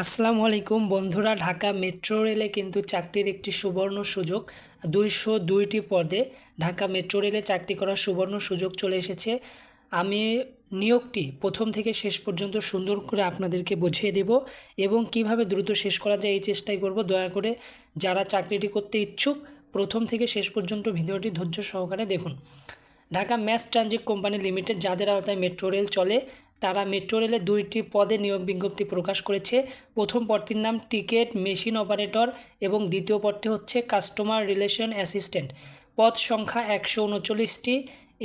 আসসালামু আলাইকুম বন্ধুরা, ঢাকা মেট্রো রেলে কিন্তু চাকরির একটি সুবর্ণ সুযোগ। দুইশো দুইটি পদে ঢাকা মেট্রো রেলে চাকরি করার সুবর্ণ সুযোগ চলে এসেছে। আমি নিয়োগটি প্রথম থেকে শেষ পর্যন্ত সুন্দর করে আপনাদেরকে বুঝিয়ে দেব এবং কীভাবে দ্রুত শেষ করা যায় এই চেষ্টাই করব। দয়া করে যারা চাকরিটি করতে ইচ্ছুক, প্রথম থেকে শেষ পর্যন্ত ভিডিওটি ধৈর্য সহকারে দেখুন। Dhaka mass transit company limited, যাদের আওতায় মেট্রো রেল চলে তারা মেট্রো রেলে দুইটি পদে নিয়োগ বিজ্ঞপ্তি প্রকাশ করেছে। প্রথম পদটির নাম টিকেট মেশিন অপারেটর এবং দ্বিতীয় পদটি হচ্ছে কাস্টমার রিলেশন অ্যাসিস্ট্যান্ট। পদ সংখ্যা একশো উনচল্লিশটি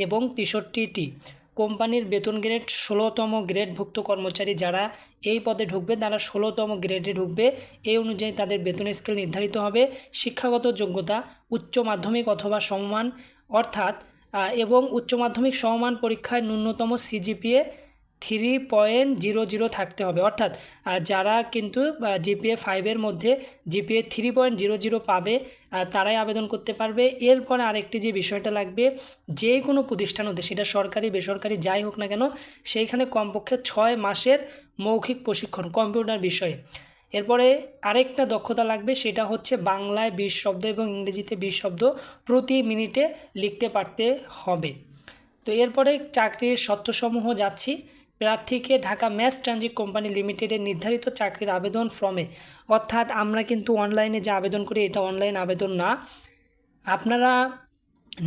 এবং তেষট্টিটি। কোম্পানির বেতন গ্রেড ষোলোতম গ্রেডভুক্ত কর্মচারী যারা এই পদে ঢুকবে, তারা ষোলোতম গ্রেডে ঢুকবে। এই অনুযায়ী তাদের বেতন স্কেল নির্ধারিত হবে। শিক্ষাগত যোগ্যতা, উচ্চ মাধ্যমিক অথবা সমমান, অর্থাৎ এবং উচ্চ মাধ্যমিক সমমান পরীক্ষায় ন্যূনতম CGPA three point zero zero থাকতে হবে। অর্থাৎ যারা কিন্তু জিপিএ ফাইভের মধ্যে GPA three point zero zero পাবে তারাই আবেদন করতে পারবে। এরপরে আরেকটি যে বিষয়টা লাগবে, যে কোনো প্রতিষ্ঠান হতে, সেটা সরকারি, বেসরকারি, যাই হোক না কেন, সেইখানে কমপক্ষে ছয় মাসের মৌখিক প্রশিক্ষণ, কম্পিউটার বিষয়ে। এরপরে আরেকটা দক্ষতা লাগবে, সেটা হচ্ছে বাংলায় বিশ শব্দ এবং ইংরেজিতে বিশ শব্দ প্রতি মিনিটে লিখতে পারতে হবে। তো এরপরে চাকরির শর্তসমূহ যাচ্ছি। প্রার্থীকে ঢাকা ম্যাস ট্রানজিট কোম্পানি লিমিটেডের নির্ধারিত চাকরির আবেদন ফর্মে। অর্থাৎ আমরা কিন্তু অনলাইনে যে আবেদন করি, এটা অনলাইন আবেদন না। আপনারা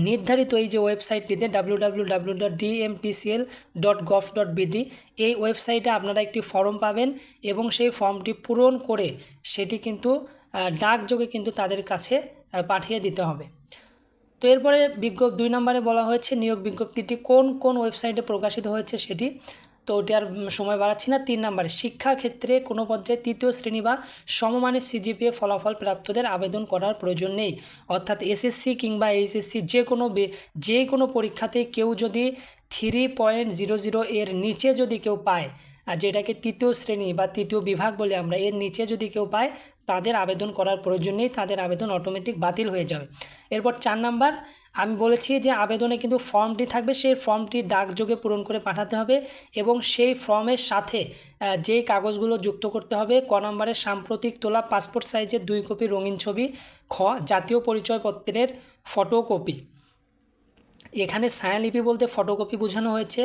নির্ধারিত এই যে ওয়েবসাইটটিতে W W W dot DMTCL dot gov dot BD এই ওয়েবসাইটে আপনারা একটি ফর্ম পাবেন এবং সেই ফর্মটি পূরণ করে সেটি কিন্তু ডাকযোগে কিন্তু তাদের কাছে পাঠিয়ে দিতে হবে। তো এরপরে বিজ্ঞপ দুই নম্বরে বলা হয়েছে নিয়োগ বিজ্ঞপ্তিটি কোন কোন ওয়েবসাইটে প্রকাশিত হয়েছে সেটি। তো ওটি আর সময় বাড়াচ্ছি না। তিন নম্বরে, শিক্ষাক্ষেত্রে কোনো পর্যায়ে তৃতীয় শ্রেণি বা সমমানের সিজিপিএ ফলাফল প্রাপ্তদের আবেদন করার প্রয়োজন নেই। অর্থাৎ এসএসসি কিংবা এইচএসসি যে কোনো যে কোনো পরীক্ষাতে কেউ যদি থ্রি পয়েন্ট জিরো জিরো এর নিচে যদি কেউ পায়, আর যেটাকে তৃতীয় শ্রেণি বা তৃতীয় বিভাগ বলে আমরা, এর নিচে যদি কেউ পায়, তাদের আবেদন করার প্রয়োজন নেই, তাদের আবেদন অটোমেটিক বাতিল হয়ে যাবে। এরপর চার নাম্বার আমি বলেছি যে আবেদনে কিন্তু ফর্মটি থাকবে, সেই ফর্মটি ডাকযোগে পূরণ করে পাঠাতে হবে এবং সেই ফর্মের সাথে যে কাগজগুলো যুক্ত করতে হবে, ক নম্বরে সাম্প্রতিক তোলা পাসপোর্ট সাইজের দুই কপি রঙিন ছবি, খ, জাতীয় পরিচয়পত্রের ফটোকপি। এখানে ছায়ালিপি বলতে ফটোকপি বোঝানো হয়েছে।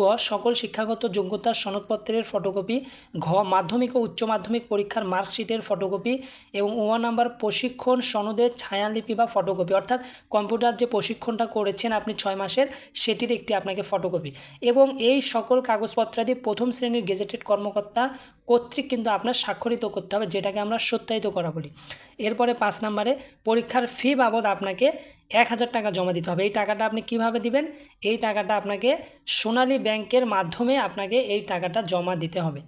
গ, সকল শিক্ষাগত যোগ্যতার সনদপত্রের ফটোকপি, ঘ, মাধ্যমিক ও উচ্চ মাধ্যমিক পরীক্ষার মার্কশিটের ফটোকপি এবং ও নাম্বার প্রশিক্ষণ সনদের ছায়ালিপি বা ফটোকপি। অর্থাৎ কম্পিউটার যে প্রশিক্ষণটা করেছেন আপনি ছয় মাসের, সেটির একটি আপনাকে ফটোকপি। এবং এই সকল কাগজপত্রাদি প্রথম শ্রেণির গেজেটেড কর্মকর্তা কর্তৃক কিন্তু আপনার স্বাক্ষরিত করতে হবে, যেটাকে আমরা সত্যায়িত করা বলি। এরপরে পাঁচ নম্বরে পরীক্ষার ফি বাবদ আপনাকে এক হাজার টাকা জমা দিতে হবে। এই টাকাটা আপনি কীভাবে দিবেন? এই টাকাটা আপনাকে সোনালী ব্যাংকের মাধ্যমে আপনাকে এই টাকাটা জমা দিতে হবে।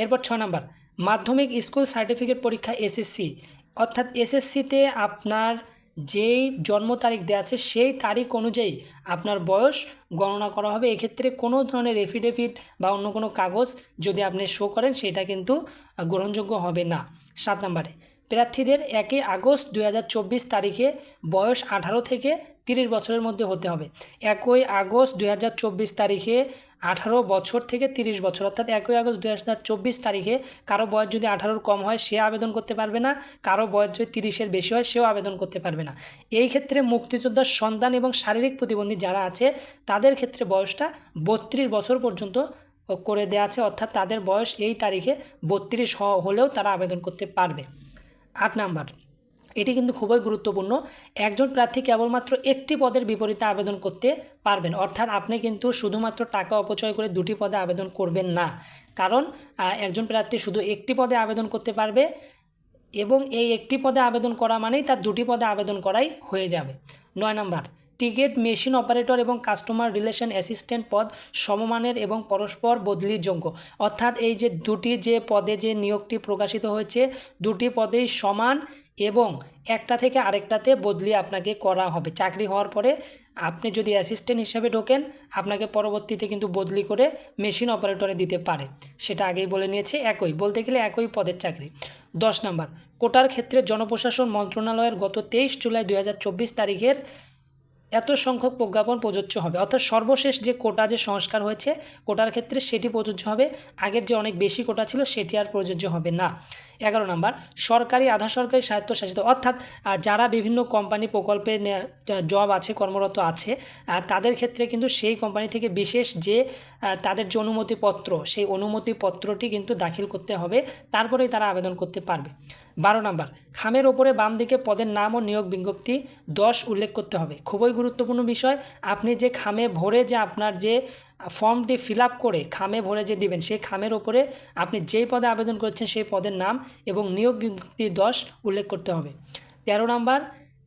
এরপর ছ নম্বর, মাধ্যমিক স্কুল সার্টিফিকেট পরীক্ষা এসএসসি। অর্থাৎ এসএসসিতে আপনার যেই জন্ম তারিখ দেওয়া আছে, সেই তারিখ অনুযায়ী আপনার বয়স গণনা করা হবে। এক্ষেত্রে কোনো ধরনের এফিডেভিট বা অন্য কোনো কাগজ যদি আপনি শো করেন, সেটা কিন্তু গ্রহণযোগ্য হবে না। সাত নম্বরে প্রার্থীদের একই আগস্ট দুই হাজার চব্বিশ তারিখে বয়স আঠারো থেকে তিরিশ বছরের মধ্যে হতে হবে। একই আগস্ট দু হাজার চব্বিশ তারিখে আঠারো বছর থেকে তিরিশ বছর, অর্থাৎ একই আগস্ট দুই হাজার চব্বিশ তারিখে কারও বয়স যদি আঠারোর কম হয়, সে আবেদন করতে পারবে না। কারও বয়স যদি তিরিশের বেশি হয়, সেও আবেদন করতে পারবে না। এই ক্ষেত্রে মুক্তিযোদ্ধার সন্তান এবং শারীরিক প্রতিবন্ধী যারা আছে, তাদের ক্ষেত্রে বয়সটা বত্রিশ বছর পর্যন্ত করে দেওয়া আছে, অর্থাৎ তাদের বয়স এই তারিখে বত্রিশ হলেও তারা আবেদন করতে পারবে। আট নাম্বার। এটি কিন্তু খুবই গুরুত্বপূর্ণ। একজন প্রার্থী কেবলমাত্র একটি পদের বিপরীতে আবেদন করতে পারবেন। অর্থাৎ আপনি কিন্তু শুধুমাত্র টাকা অপচয় করে দুটি পদে আবেদন করবেন না। কারণ একজন প্রার্থী শুধু একটি পদে আবেদন করতে পারবে এবং এই একটি পদে আবেদন করা মানেই তার দুটি পদে আবেদন করাই হয়ে যাবে। নয় নম্বর টিকিট মেশিন অপারেটর এবং কাস্টমার রিলেশন অ্যাসিস্ট্যান্ট পদ সমমানের এবং পরস্পর বদলিযোগ্য। অর্থাৎ এই যে দুটি যে পদে যে নিয়োগটি প্রকাশিত হয়েছে, দুটি পদেই সমান এবং একটা থেকে আরেকটাতে বদলি আপনাকে করা হবে। চাকরি হওয়ার পরে আপনি যদি অ্যাসিস্ট্যান্ট হিসাবে ঢোকেন, আপনাকে পরবর্তীতে কিন্তু বদলি করে মেশিন অপারেটরে দিতে পারে। সেটা আগেই বলে নিয়েছে, একই। বলতে গেলে একই পদের চাকরি। দশ নম্বর, কোটার ক্ষেত্রে জনপ্রশাসন মন্ত্রণালয়ের গত তেইশ জুলাই দু হাজার চব্বিশ তারিখের এত সংখ্যক প্রজ্ঞাপন প্রযোজ্য হবে। অর্থাৎ সর্বশেষ যে কোটা, যে সংস্কার হয়েছে, কোটার ক্ষেত্রে সেটি প্রযোজ্য হবে। আগের যে অনেক বেশি কোটা ছিল, সেটি আর প্রযোজ্য হবে না। এগারো নম্বর, সরকারি, আধা সরকারি স্বায়ত্তশাসিত, অর্থাৎ যারা বিভিন্ন কোম্পানি প্রকল্পে জব আছে, কর্মরত আছে তাদের ক্ষেত্রে কিন্তু সেই কোম্পানি থেকে বিশেষ যে তাদের যে অনুমতিপত্র, সেই অনুমতিপত্রটি কিন্তু দাখিল করতে হবে। তারপরেই তারা আবেদন করতে পারবে। বারো নম্বর, খামের ওপরে বাম দিকে পদের নাম ও নিয়োগ বিজ্ঞপ্তি দশ উল্লেখ করতে হবে। খুবই গুরুত্বপূর্ণ বিষয়, আপনি যে খামে ভরে যে আপনার যে ফর্মটি ফিল করে খামে ভরে যে দিবেন, সেই খামের ওপরে আপনি যেই পদে আবেদন করছেন সেই পদের নাম এবং নিয়োগ বিজ্ঞপ্তি দশ উল্লেখ করতে হবে। তেরো নম্বর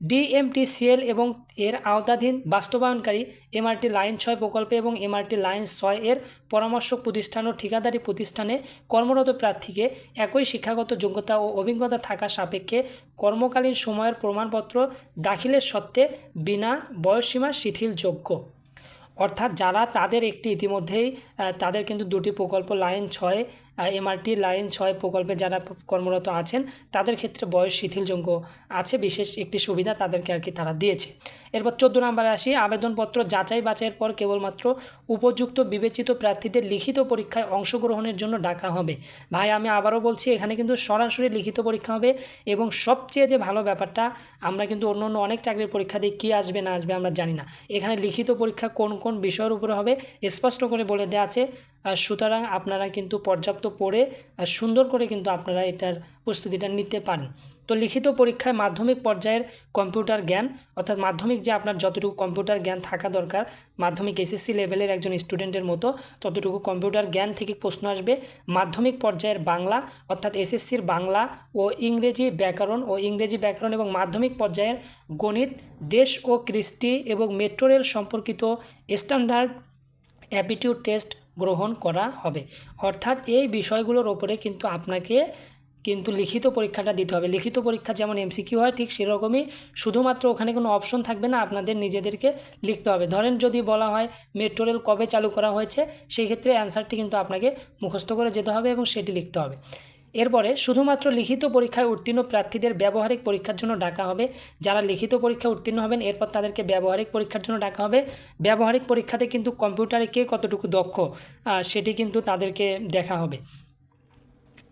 ডিএমটিসিএল এবং এর আওতাধীন বাস্তবায়নকারী এমআরটি লাইন ছয় প্রকল্পে এবং এমআরটি লাইন ছয় এর পরামর্শক প্রতিষ্ঠান ও ঠিকাদারি প্রতিষ্ঠানে কর্মরত প্রার্থীকে একই শিক্ষাগত যোগ্যতা ও অভিজ্ঞতা থাকা সাপেক্ষে কর্মকালীন সময়ের প্রমাণপত্র দাখিলের সত্ত্বে বিনা বয়সসীমা শিথিলযোগ্য। অর্থাৎ যারা তাদের একটি ইতিমধ্যেই তাদের কিন্তু দুটি প্রকল্প লাইন ছয় এমআরটি লাইন ছয় প্রকল্পে যারা কর্মরত আছেন, তাদের ক্ষেত্রে বয়স শিথিলযোগ্য আছে, বিশেষ একটি সুবিধা তাদেরকে আর কি তারা দিয়েছে। এরপর চোদ্দ নম্বরে আসি, আবেদনপত্র যাচাই বাছাইয়ের পর কেবলমাত্র উপযুক্ত বিবেচিত প্রার্থীদের লিখিত পরীক্ষায় অংশগ্রহণের জন্য ডাকা হবে। ভাই, আমি আবারও বলছি, এখানে কিন্তু সরাসরি লিখিত পরীক্ষা হবে এবং সবচেয়ে যে ভালো ব্যাপারটা, আমরা কিন্তু অন্য অন্য অনেক চাকরির পরীক্ষা দিয়ে কী আসবে না আসবে আমরা জানি না। এখানে লিখিত পরীক্ষা কোন কোন বিষয়ের উপরে হবে, স্পষ্ট করে বলে দেওয়া আছে। সুতরাং আপনারা কিন্তু পর্যাপ্ত পড়ে সুন্দর করে কিন্তু আপনারা এটার প্রস্তুতিটা নিতে পারেন। তো লিখিত পরীক্ষায় মাধ্যমিক পর্যায়ের কম্পিউটার জ্ঞান, অর্থাৎ মাধ্যমিক যে আপনার যতটুকু কম্পিউটার জ্ঞান থাকা দরকার, মাধ্যমিক এসএসসি লেভেলের একজন স্টুডেন্টের মতো ততটুকু কম্পিউটার জ্ঞান থেকে প্রশ্ন আসবে। মাধ্যমিক পর্যায়ের বাংলা, অর্থাৎ এসএসসির বাংলা ও ইংরেজি ব্যাকরণ ও ইংরেজি ব্যাকরণ এবং মাধ্যমিক পর্যায়ের গণিত, দেশ ও কৃষ্টি এবং মেট্রো রেল সম্পর্কিত স্ট্যান্ডার্ড অ্যাপিটিউড টেস্ট গ্রহণ করা হবে। অর্থাৎ এই বিষয়গুলোর ওপরে কিন্তু আপনাকে কিন্তু লিখিত পরীক্ষাটা দিতে হবে। লিখিত পরীক্ষা যেমন এমসিকিউ হয়, ঠিক সেরকমই শুধুমাত্র ওখানে কোনো অপশন থাকবে না, আপনাদের নিজেদেরকে লিখতে হবে। ধরেন যদি বলা হয় মেট্রো রেল কবে চালু করা হয়েছে, সেই ক্ষেত্রে অ্যান্সারটি কিন্তু আপনাকে মুখস্থ করে যেতে হবে এবং সেটি লিখতে হবে। এরপরে শুধুমাত্র লিখিত পরীক্ষায় উত্তীর্ণ প্রার্থীদের ব্যবহারিক পরীক্ষার জন্য ডাকা হবে। যারা লিখিত পরীক্ষায় উত্তীর্ণ হবেন, এরপর তাদেরকে ব্যবহারিক পরীক্ষার জন্য ডাকা হবে। ব্যবহারিক পরীক্ষাতে কিন্তু কম্পিউটারে কে কতটুকু দক্ষ সেটি কিন্তু তাদেরকে দেখা হবে।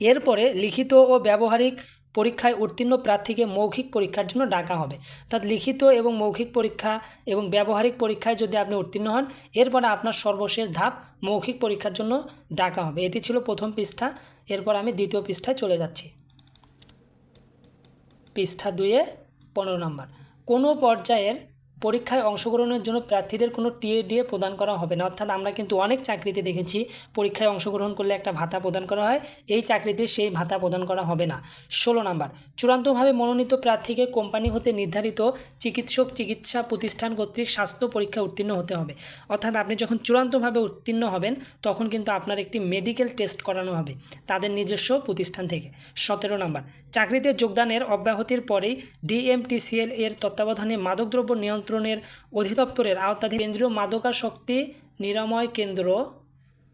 এরপরে লিখিত ও ব্যবহারিক পরীক্ষায় উত্তীর্ণ প্রার্থীকে মৌখিক পরীক্ষার জন্য ডাকা হবে। অর্থাৎ লিখিত এবং মৌখিক পরীক্ষা এবং ব্যবহারিক পরীক্ষায় যদি আপনি উত্তীর্ণ হন, এরপরে আপনার সর্বশেষ ধাপ মৌখিক পরীক্ষার জন্য ডাকা হবে। এটি ছিল প্রথম পৃষ্ঠা। এরপর আমি দ্বিতীয় পৃষ্ঠায় চলে যাচ্ছি। পৃষ্ঠা দুয়ে পনেরো নম্বর। কোনো পর্যায়ের পরীক্ষায় অংশগ্রহণের জন্য প্রার্থীদের কোনো টিএডিএ প্রদান করা হবে না। অর্থাৎ আমরা কিন্তু অনেক চাকরিতে দেখেছি পরীক্ষায় অংশগ্রহণ করলে একটা ভাতা প্রদান করা হয়, এই চাকরিতে সেই ভাতা প্রদান করা হবে না। ষোলো নম্বর, চূড়ান্তভাবে মনোনীত প্রার্থীকে কোম্পানি হতে নির্ধারিত চিকিৎসক চিকিৎসা প্রতিষ্ঠান কর্তৃক স্বাস্থ্য পরীক্ষা উত্তীর্ণ হতে হবে। অর্থাৎ আপনি যখন চূড়ান্তভাবে উত্তীর্ণ হবেন, তখন কিন্তু আপনার একটি মেডিকেল টেস্ট করানো হবে তাদের নিজস্ব প্রতিষ্ঠান থেকে। সতেরো নম্বর চাকরিতে যোগদানের অব্যাহতির পরেই ডিএমটিসিএল এর তত্ত্বাবধানে মাদকদ্রব্য নিয়ন্ত্রণের অধিদপ্তরের আওতাধীন কেন্দ্রীয় মাদকাসক্তি নিরাময় কেন্দ্র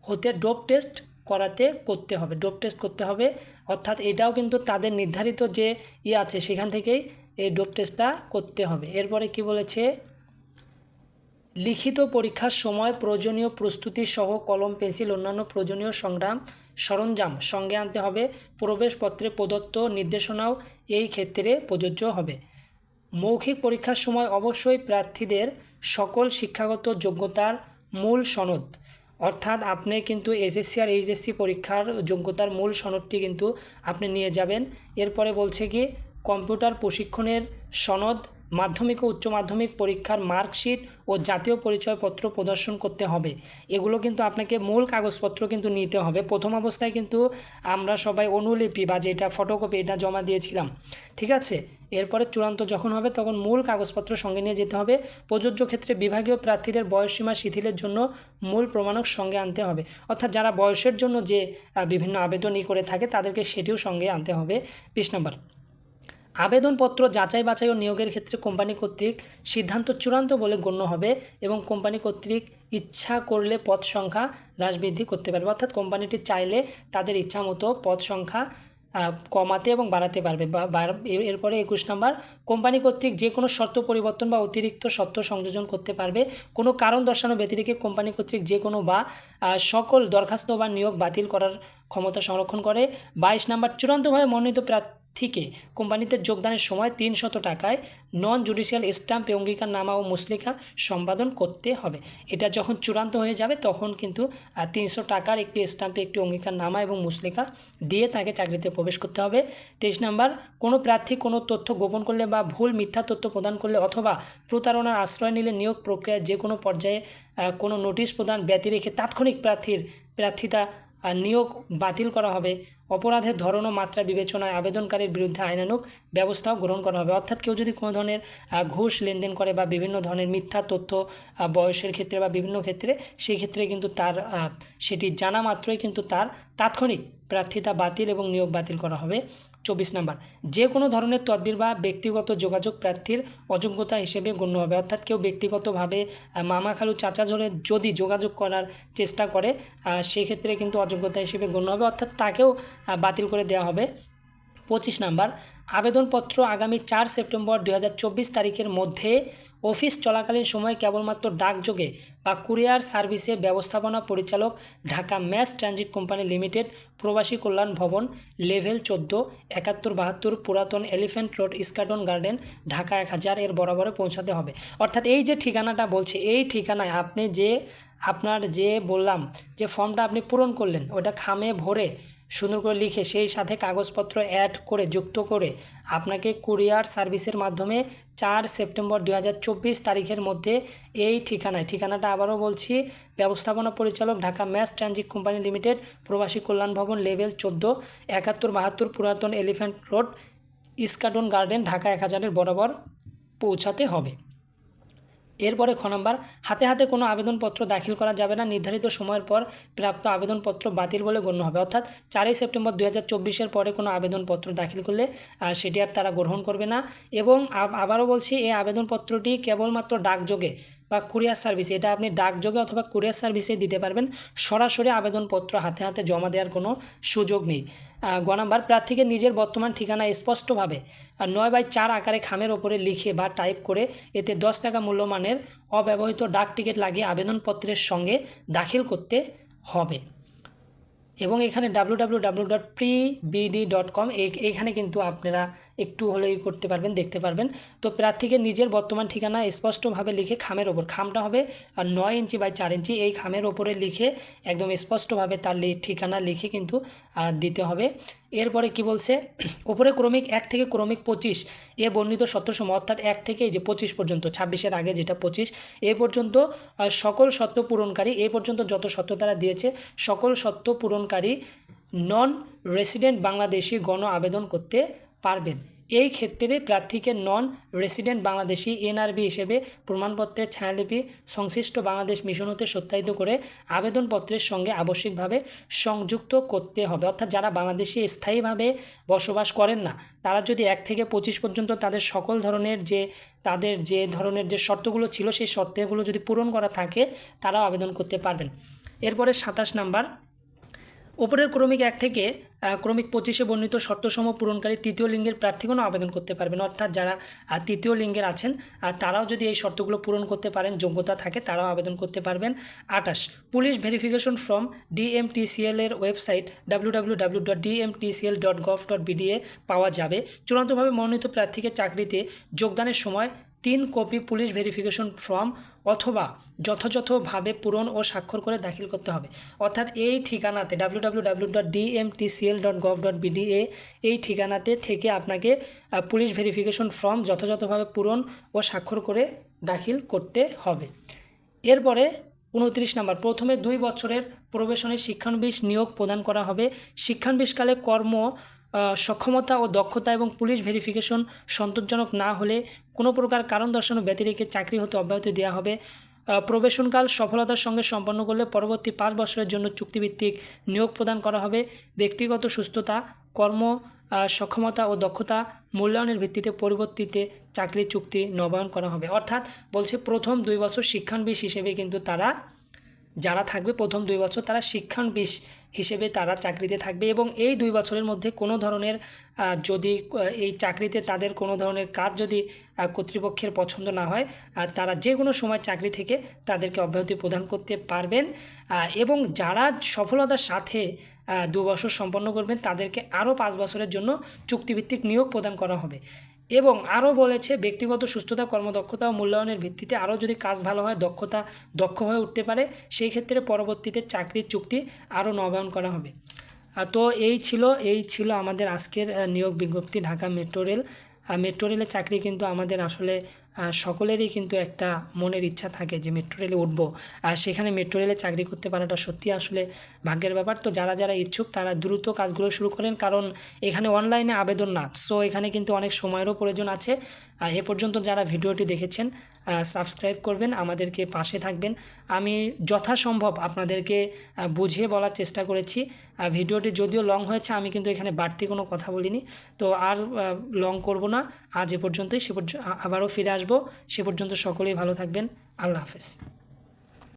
হতে ডোপ টেস্ট করাতে করতে হবে, ডোপ টেস্ট করতে হবে। অর্থাৎ এটাও কিন্তু তাদের নির্ধারিত যে ই আছে সেখান থেকেই এই ডোপ টেস্টটা করতে হবে। এরপরে কি বলেছে? লিখিত পরীক্ষার সময় প্রয়োজনীয় প্রস্তুতি সহ কলম, পেন্সিল, অন্যান্য প্রয়োজনীয় সংগ্রাম সরঞ্জাম সঙ্গে আনতে হবে। প্রবেশপত্রে প্রদত্ত নির্দেশনাও এই ক্ষেত্রে প্রযোজ্য হবে। মৌখিক পরীক্ষার সময় অবশ্যই প্রার্থীদের সকল শিক্ষাগত যোগ্যতার মূল সনদ, অর্থাৎ আপনি কিন্তু এসএসসি আর এইচএসসি পরীক্ষার যোগ্যতার মূল সনদটি কিন্তু আপনি নিয়ে যাবেন। এরপরে বলছে কি, কম্পিউটার প্রশিক্ষণের সনদ মাধ্যমিক ও উচ্চ মাধ্যমিক পরীক্ষার মার্কশিট ও জাতীয় পরিচয়পত্র প্রদর্শন করতে হবে। এগুলো কিন্তু আপনাকে মূল কাগজপত্র কিন্তু নিতে হবে। প্রথম অবস্থায় কিন্তু আমরা সবাই অনুলিপি বা যেটা ফটোকপি এটা জমা দিয়েছিলাম। ঠিক আছে? এরপরে চূড়ান্ত যখন হবে তখন মূল কাগজপত্র সঙ্গে নিয়ে যেতে হবে। প্রযোজ্য ক্ষেত্রে বিভাগীয় প্রার্থীদের বয়সসীমা, শিথিলের জন্য মূল প্রমাণক সঙ্গে আনতে হবে। অর্থাৎ যারা বয়সের জন্য যে বিভিন্ন আবেদনই করে থাকে তাদেরকে সেটিও সঙ্গে আনতে হবে। বিশ নম্বর আবেদনপত্র যাচাই বাছাই ও নিয়োগের ক্ষেত্রে কোম্পানি কর্তৃক সিদ্ধান্ত চূড়ান্ত বলে গণ্য হবে এবং কোম্পানি কর্তৃক ইচ্ছা করলে পদ সংখ্যা হ্রাস বৃদ্ধি করতে পারবে। অর্থাৎ কোম্পানিটি চাইলে তাদের ইচ্ছা মতো পদ সংখ্যা কমাতে এবং বাড়াতে পারবে। বা এরপরে একুশ নাম্বার, কোম্পানি কর্তৃক যে কোনো শর্ত পরিবর্তন বা অতিরিক্ত শর্ত সংযোজন করতে পারবে। কোনো কারণ দর্শানো ব্যতিরেকে কোম্পানি কর্তৃক যে কোনো বা সকল দরখাস্ত বা নিয়োগ বাতিল করার ক্ষমতা সংরক্ষণ করে। বাইশ নাম্বার, চূড়ান্তভাবে মনোনীত প্রার্থীকে কোম্পানিতে যোগদানের সময় তিনশত টাকায় নন জুডিশিয়াল স্ট্যাম্পে অঙ্গীকার নামা ও মুসলিকা সম্পাদন করতে হবে। এটা যখন চূড়ান্ত হয়ে যাবে, তখন কিন্তু তিনশো টাকার একটি স্ট্যাম্পে একটি অঙ্গীকার নামা এবং মুসলিকা দিয়ে তাকে চাকরিতে প্রবেশ করতে হবে। তেইশ নাম্বার, কোনো প্রার্থী কোনো তথ্য গোপন করলে বা ভুল মিথ্যা তথ্য প্রদান করলে অথবা প্রতারণার আশ্রয় নিলে নিয়োগ প্রক্রিয়ায় যে কোনো পর্যায়ে কোনো নোটিশ প্রদান ব্যতি রেখে তাৎক্ষণিক প্রার্থীর, প্রার্থিতা নিয়োগ বাতিল করা হবে। অপরাধের ধরন ও মাত্রা, বিবেচনায় আবেদনকারীর বিরুদ্ধে আইনানুক ব্যবস্থাও গ্রহণ করা হবে। অর্থাৎ কেউ যদি কোনো ধরনের ঘুষ লেনদেন করে বা বিভিন্ন ধরনের মিথ্যা তথ্য বয়সের ক্ষেত্রে বা বিভিন্ন ক্ষেত্রে, সেই ক্ষেত্রে কিন্তু তার সেটি জানা মাত্রই কিন্তু তার তাৎক্ষণিক প্রার্থিতা বাতিল এবং নিয়োগ বাতিল করা হবে। চব্বিশ নম্বর। যে কোনো ধরনের তদবির বা ব্যক্তিগত যোগাযোগ প্রার্থীর অযোগ্যতা হিসেবে গণ্য হবে। অর্থাৎ কেউ ব্যক্তিগতভাবে মামা খালু চাচা জোরে যদি যোগাযোগ করার চেষ্টা করে সেক্ষেত্রে কিন্তু অযোগ্যতা হিসেবে গণ্য হবে। অর্থাৎ তাকেও বাতিল করে দেওয়া হবে। পঁচিশ নম্বর, আবেদনপত্র আগামী চার সেপ্টেম্বর দু হাজার চব্বিশ তারিখের মধ্যে অফিস চলাকালীন সময় কেবলমাত্র ডাকযোগে বা কুরিয়ার সার্ভিসে ব্যবস্থাপনা পরিচালক Dhaka mass transit company limited, প্রবাসী কল্যাণ ভবন, লেভেল চোদ্দ, একাত্তর বাহাত্তর, পুরাতন elephant road, Eskaton garden, Dhaka এক হাজার এর বরাবরে পৌঁছাতে হবে। অর্থাৎ এই যে ঠিকানাটা বলছে, এই ঠিকানায় আপনি যে, আপনার যে বললাম যে ফর্মটা আপনি পূরণ করলেন, ওটা খামে ভরে সুন্দর করে লিখে সেই সাথে কাগজপত্র অ্যাড করে, যুক্ত করে আপনাকে কুরিয়ার সার্ভিসের মাধ্যমে চার সেপ্টেম্বর দুই হাজার চব্বিশ তারিখের মধ্যে এই ঠিকানায়। ঠিকানাটা আবারও বলছি, ব্যবস্থাপনা পরিচালক Dhaka mass transit company limited, প্রবাসী কল্যাণ ভবন লেভেল চোদ্দ, একাত্তর বাহাত্তর পুরাতন elephant road Eskaton garden, Dhaka এক হাজারের বরাবর পৌঁছাতে হবে। এরপরে খ নম্বর, হাতে হাতে কোনো আবেদনপত্র দাখিল করা যাবে না, নির্ধারিত সময়ের পর প্রাপ্ত আবেদনপত্র বাতিল বলে গণ্য হবে। অর্থাৎ চারই সেপ্টেম্বর দু হাজার পরে কোনো আবেদনপত্র দাখিল করলে সেটি আর তারা গ্রহণ করবে না। এবং আবারও বলছি, এই আবেদনপত্রটি কেবলমাত্র ডাকযোগে বা কুরিয়ার সার্ভিসে এটা আপনি ডাকযোগে অথবা কুরিয়ার সার্ভিসে দিতে পারবেন। সরাসরি আবেদনপত্র হাতে হাতে জমা দেওয়ার কোনো সুযোগ নেই। গ নাম্বার, প্রার্থীকে নিজের বর্তমান ঠিকানা স্পষ্টভাবে নয় বাই চার আকারে খামের ওপরে লিখে বা টাইপ করে এতে দশ টাকা মূল্যমানের অব্যবহৃত ডাক টিকিট লাগিয়ে আবেদনপত্রের সঙ্গে দাখিল করতে হবে। এবং এখানে W W W dot pre BD dot com এইখানে কিন্তু আপনারা একটু হলেই করতে পারবেন, দেখতে পারবেন। তো প্রার্থীকে নিজের বর্তমান ঠিকানা স্পষ্টভাবে লিখে খামের ওপর, খামটা হবে আর নয় ইঞ্চি বাই চার ইঞ্চি, এই খামের ওপরে লিখে একদম স্পষ্টভাবে তার ঠিকানা লিখে কিন্তু দিতে হবে। এরপরে কি বলছে? ওপরে ক্রমিক এক থেকে ক্রমিক পঁচিশ, এ বর্ণিত সত্যসম অর্থাৎ এক থেকে এই যে পঁচিশ পর্যন্ত, ছাব্বিশের আগে যেটা পঁচিশ, এ পর্যন্ত সকল সত্য পূরণকারী, এ পর্যন্ত যত সত্য তারা দিয়েছে, সকল সত্য পূরণকারী নন রেসিডেন্ট বাংলাদেশি গণ আবেদন করতে পারবেন। এই ক্ষেত্রে প্রার্থীকে নন রেসিডেন্ট বাংলাদেশি এনআরবি হিসেবে প্রমাণপত্রের ছায়ালিপি, সংশ্লিষ্ট বাংলাদেশ মিশন হতে সত্যায়িত করে আবেদনপত্রের সঙ্গে আবশ্যিকভাবে সংযুক্ত করতে হবে। অর্থাৎ যারা বাংলাদেশে স্থায়ীভাবে বসবাস করেন না, তারা যদি এক থেকে পঁচিশ পর্যন্ত তাদের সকল ধরনের যে, তাদের যে ধরনের যে শর্তগুলো ছিল, সেই শর্তগুলো যদি পূরণ করা থাকে, তারাও আবেদন করতে পারবেন। এরপরে সাতাশ নাম্বার, ওপরের ক্রমিক এক থেকে ক্রমিক পঁচিশে বর্ণিত শর্তসম পূরণকারী তৃতীয় লিঙ্গের প্রার্থীগণও আবেদন করতে পারবেন। অর্থাৎ যারা তৃতীয় লিঙ্গের আছেন আর তারাও যদি এই শর্তগুলো পূরণ করতে পারেন, যোগ্যতা থাকে, তারাও আবেদন করতে পারবেন। আটাশ পুলিশ ভেরিফিকেশন ফর্ম ডিএমটিসিএল এর website W W W dot dot dot পাওয়া যাবে। চূড়ান্তভাবে মনোনীত প্রার্থীকে চাকরিতে যোগদানের সময় তিন কপি পুলিশ ভেরিফিকেশন ফর্ম অথবা যথাযথভাবে পূরণ ও স্বাক্ষর করে দাখিল করতে হবে। অর্থাৎ এই ঠিকানাতে W W W dot dot gov dot এই ঠিকানাতে থেকে আপনাকে পুলিশ ভেরিফিকেশন ফর্ম যথাযথভাবে পূরণ ও স্বাক্ষর করে দাখিল করতে হবে। এরপরে উনত্রিশ নম্বর, প্রথমে দুই বছরের প্রবেশনে শিক্ষানবিশ নিয়োগ প্রদান করা হবে। শিক্ষানবিশকালে কর্ম সক্ষমতা ও দক্ষতা এবং পুলিশ ভেরিফিকেশন সন্তোষজনক না হলে কোনো প্রকার কারণ দর্শানো ব্যতিরেকে চাকরি হতে অব্যাহতি দেওয়া হবে। প্রবেশনকাল সফলতার সঙ্গে সম্পন্ন করলে পরবর্তী পাঁচ বছরের জন্য চুক্তিভিত্তিক নিয়োগ প্রদান করা হবে। ব্যক্তিগত সুস্থতা, কর্ম সক্ষমতা ও দক্ষতা মূল্যায়নের ভিত্তিতে পরিবর্তিতে চাকরি চুক্তি নবায়ন করা হবে। অর্থাৎ বলছে প্রথম দুই বছর শিক্ষানবিশ হিসেবে কিন্তু তারা, যারা থাকবে প্রথম দুই বছর তারা শিক্ষানবিশ হিসেবে তারা চাকরিতে থাকবে এবং এই দুই বছরের মধ্যে কোনো ধরনের যদি এই চাকরিতে তাদের কোনো ধরনের কাজ যদি কর্তৃপক্ষের পছন্দ না হয় তারা যে কোনো সময় চাকরি থেকে তাদেরকে অব্যাহতি প্রদান করতে পারবেন এবং যারা সফলতার সাথে দু বছর সম্পন্ন করবেন তাদেরকে আরও পাঁচ বছরের জন্য চুক্তিভিত্তিক নিয়োগ প্রদান করা হবে। এবং আরও বলেছে, ব্যক্তিগত সুস্থতা, কর্মদক্ষতা ও মূল্যায়নের ভিত্তিতে আরও যদি কাজ ভালো হয়, দক্ষতা, দক্ষ হয়ে উঠতে পারে, সেই ক্ষেত্রে পরবর্তীতে চাকরির চুক্তি আরও নবায়ন করা হবে। তো এই ছিল এই ছিল আমাদের আজকের নিয়োগ বিজ্ঞপ্তি ঢাকা মেট্রো রেল। মেট্রো রেলের চাকরি কিন্তু আমাদের আসলে সকলেরই কিন্তু একটা মনের ইচ্ছা থাকে যে মেট্রো রেলে উঠবো। আর সেখানে মেট্রো রেলে চাকরি করতে পারাটা সত্যি আসলে ভাগ্যের ব্যাপার। তো যারা যারা ইচ্ছুক, তারা দ্রুত কাজগুলো শুরু করেন, কারণ এখানে অনলাইনে আবেদন না। সো এখানে কিন্তু অনেক সময়েরও প্রয়োজন আছে। এ পর্যন্ত যারা ভিডিওটি দেখেছেন সাবস্ক্রাইব করবেন, আমাদেরকে পাশে থাকবেন। আমি যথাসম্ভব আপনাদেরকে বুঝিয়ে বলার চেষ্টা করেছি। ভিডিওটি যদিও লং হয়েছে, আমি কিন্তু এখানে বাড়তি কোনো কথা বলিনি। তো আর লং করব না। আজ এ পর্যন্তই, সে পর্যন্ত আবারও ফিরে আসব। সে পর্যন্ত সকলেই ভালো থাকবেন। আল্লাহ হাফেজ।